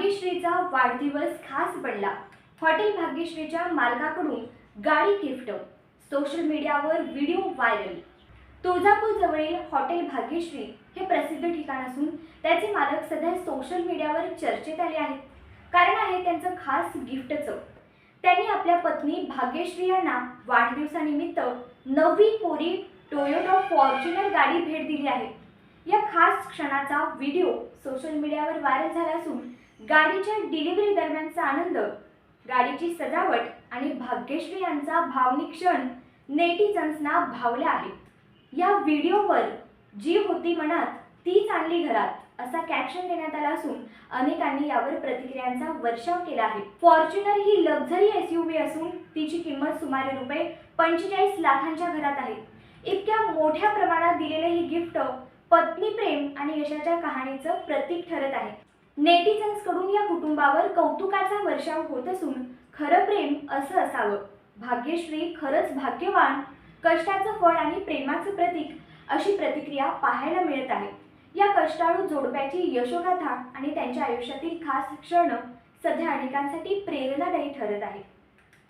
भाग्यश्रीचा वाढदिवस खास बनला. हॉटेल भाग्यश्रीच्या मालकाकडून गाडी गिफ्ट सोशल मीडियावर व्हिडिओ व्हायरल. तुळजापूर जवळील हॉटेल भाग्यश्री हे प्रसिद्ध ठिकाण असून त्याचे मालक सध्या सोशल मीडियावर चर्चेत आले आहेत. कारण आहे त्यांचं खास गिफ्टचं. त्यांनी आपल्या पत्नी भाग्यश्री यांना वाढदिवसानिमित्त नवी कोरी टोयोटा फॉर्च्युनर गाडी भेट दिली आहे. या खास क्षणाचा व्हिडिओ सोशल मीडियावर व्हायरल झाला असून गाडीच्या डिलिव्हरी दरम्यानचा आनंद गाडीची सजावट आणि भाग्यश्री यांचा भावनिक क्षण नेटिझन्सना भावल्या आहेत. या व्हिडिओवर जी होती मनात तीच आणली घरात असा कॅप्शन देण्यात आला असून अनेकांनी यावर प्रतिक्रियांचा वर्षाव केला आहे. फॉर्च्युनर ही लक्झरी एस यू असून तिची किंमत सुमारे रुपये पंचेचाळीस लाखांच्या घरात आहे. इतक्या मोठ्या प्रमाणात दिलेले हे गिफ्ट पत्नी प्रेम आणि यशाच्या कहाणीचं प्रतीक ठरत आहे. नेटिझन्सकडून या कुटुंबावर कौतुकाचा वर्षाव होत असून खरं प्रेम असं असावं. भाग्यश्री खरंच भाग्यवान कष्टाचं फळ आणि प्रेमाचं प्रतीक अशी प्रतिक्रिया पाहायला मिळत आहे. या कष्टाळू जोडप्याची यशोगाथा आणि त्यांच्या आयुष्यातील खास क्षण सध्या अनेकांसाठी प्रेरणादायी ठरत आहे